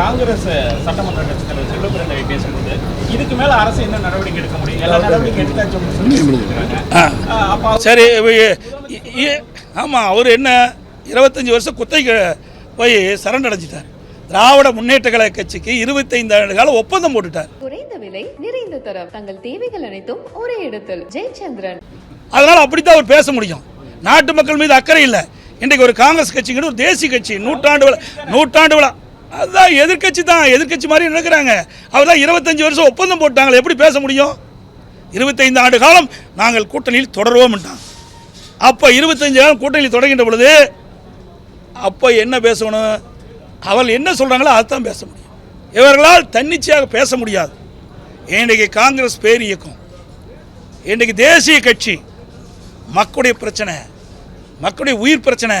காங்கிரஸ் சட்டமன்ற கட்சித் தலைவர் செல்வபிரண்டை பேசும்போது இதுக்கு மேல அரசு என்ன நடவடிக்கை எடுக்க முடியும்? எல்லா நடவடிக்கை எடுத்தாச்சு சரி ஆமாம் அவர் என்ன இருபத்தஞ்சி வருஷம் குத்தைக்கு போய் சரண் அடைஞ்சிட்டார். திராவிட முன்னேற்ற கழக கட்சிக்கு இருபத்தைந்து ஆண்டு காலம் ஒப்பந்தம் போட்டுட்டார். குறைந்த விலை நிறைந்த தரம். தங்கள் தேவைகள் அனைத்தும் ஒரே இடத்தில். ஜெயச்சந்திரன். அதனால் அப்படித்தான் அவர் பேச முடியும். நாட்டு மக்கள் மீது அக்கறை இல்லை. இன்றைக்கு ஒரு காங்கிரஸ் கட்சிங்கிற ஒரு தேசிய கட்சி நூற்றாண்டு விழா நூற்றாண்டு விழா. அதுதான் எதிர்க்கட்சி தான் எதிர்க்கட்சி மாதிரி நடக்கிறாங்க. அவர் தான் இருபத்தஞ்சி வருஷம் ஒப்பந்தம் போட்டாங்களே எப்படி பேச முடியும்? இருபத்தைந்து ஆண்டு காலம் நாங்கள் கூட்டணியில் தொடருவோம்ட்டாங்க அப்போ இருபத்தஞ்சு காலம் கூட்டணியில் தொடங்கின்ற பொழுது அப்போ என்ன பேசணும்? அவள் என்ன சொல்கிறாங்களோ அதுதான் பேச முடியும். இவர்களால் தன்னிச்சையாக பேச முடியாது. இன்றைக்கு காங்கிரஸ் பேர் இயக்கம். இன்றைக்கு தேசிய கட்சி மக்களுடைய பிரச்சனை மக்களுடைய உயிர் பிரச்சனை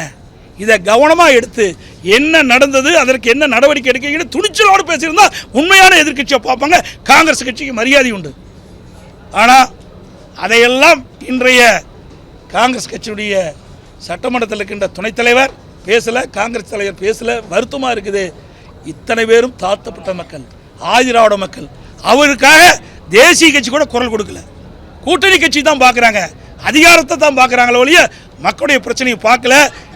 இதை கவனமாக எடுத்து என்ன நடந்தது அதற்கு என்ன நடவடிக்கை எடுக்கீங்கன்னு துணிச்சலோடு பேசியிருந்தா உண்மையான எதிர்கட்சியை பார்ப்பாங்க காங்கிரஸ் கட்சிக்கு மரியாதை உண்டு. ஆனால் அதையெல்லாம் இன்றைய காங்கிரஸ் கட்சியுடைய சட்டமன்றத்தில் இருக்கின்ற துணைத் தலைவர் பேசலை காங்கிரஸ் தலைவர் பேசலை வருத்தமாக இருக்குது. இத்தனை பேரும் தாழ்த்தப்பட்ட மக்கள் ஆதிராவிட மக்கள். அவருக்காக தேசிய கட்சி கூட குரல் கொடுக்கல. கூட்டணி கட்சி தான் பார்க்குறாங்க. அதிகாரத்தை தான் பார்க்குறாங்களே ஒழிய மக்களுடைய பிரச்சனையை பார்க்கல.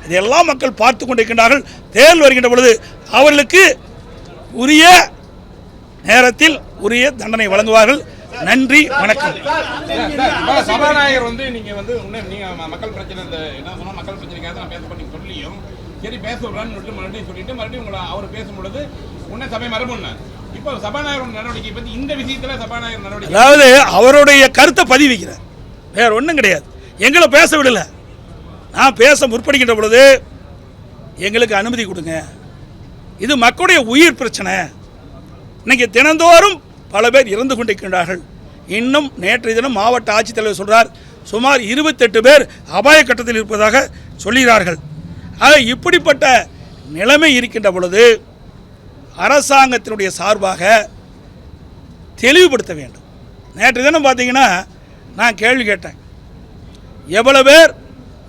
இதெல்லாம் மக்கள் பார்த்து கொண்டிருக்கின்றார்கள். தேர்தல் வருகின்ற பொழுது அவர்களுக்கு உரிய நேரத்தில் உரிய தண்டனை வழங்குவார்கள். நன்றி வணக்கம். சபாநாயகர் வந்து நீங்க வந்து நீங்க மக்கள் பிரச்சனை இந்த என்ன சொன்னா மக்கள் பிரச்சனைக்காக நான் பேச பண்ணி சொல்லியும். சரி பேச சொல்லிட்டு மறுபடியும் சொல்லிட்டு மறுபடியும் உங்களை அவர் பேசும்பொழுது உன்னை சபை மரபுன்னு இப்போ சபாநாயகர் நடவடிக்கை பத்தி இந்த விஷயத்துல சபாநாயகர் நடவடிக்கை அதாவது அவருடைய கருத்தை பதிவு வைக்கிறார் வேற ஒன்றும் கிடையாது. எங்களை பேச விடல. நான் பேச முற்படுகின்ற பொழுது எங்களுக்கு அனுமதி கொடுங்க. இது மக்களுடைய உயிர் பிரச்சனை. இன்னைக்கு தினந்தோறும் பல பேர் இறந்து கொண்டிருக்கின்றார்கள். இன்னும் நேற்றைய தினம் மாவட்ட ஆட்சித்தலைவர் சொல்கிறார் சுமார் இருபத்தெட்டு பேர் அபாய கட்டத்தில் இருப்பதாக சொல்கிறார்கள். ஆக இப்படிப்பட்ட நிலைமை இருக்கின்ற பொழுது அரசாங்கத்தினுடைய சார்பாக தெளிவுபடுத்த வேண்டும். நேற்று தினம் பார்த்தீங்கன்னா நான் கேள்வி கேட்டேன். எவ்வளோ பேர்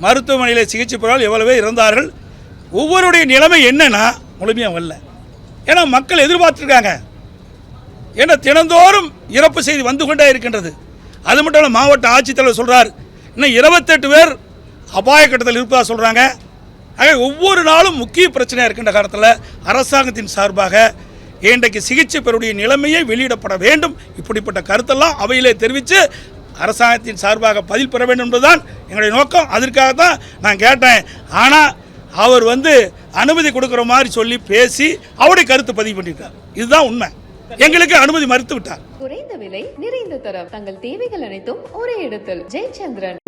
மருத்துவமனையில் சிகிச்சை பெறால் எவ்வளவே இறந்தார்கள். ஒவ்வொருடைய நிலைமை என்னன்னா முழுமையாக வரல. ஏன்னா மக்கள் எதிர்பார்த்துருக்காங்க. ஏன்னா தினந்தோறும் இறப்பு செய்தி வந்து கொண்டே இருக்கின்றது. அது மட்டும் இல்லை மாவட்ட ஆட்சித்தலைவர் சொல்கிறார் இன்னும் இருபத்தெட்டு பேர் அபாய கட்டத்தில் இருப்பதாக சொல்கிறாங்க ஆக ஒவ்வொரு நாளும் முக்கிய பிரச்சனையாக இருக்கின்ற காலத்தில் அரசாங்கத்தின் சார்பாக இன்றைக்கு சிகிச்சை பெறக்கூடிய நிலைமையை வெளியிடப்பட வேண்டும். இப்படிப்பட்ட கருத்தெல்லாம் அவையிலே தெரிவித்து அரசாங்கத்தின் சார்பாக பதில் பெற வேண்டும் என்பதுதான் எங்களுடைய நோக்கம். அதற்காக தான் நான் கேட்டேன். ஆனால் அவர் வந்து அனுமதி கொடுக்குற மாதிரி சொல்லி பேசி அவருடைய கருத்து பதிவு பண்ணியிருக்கார் இதுதான் உண்மை. எங்களுக்கு அனுமதி மறுத்து விட்டார். குறைந்த விலை நிறைந்த தரம். தங்கள் தேவைகள் அனைத்தும் ஒரே இடத்தில். ஜெயச்சந்திரன்.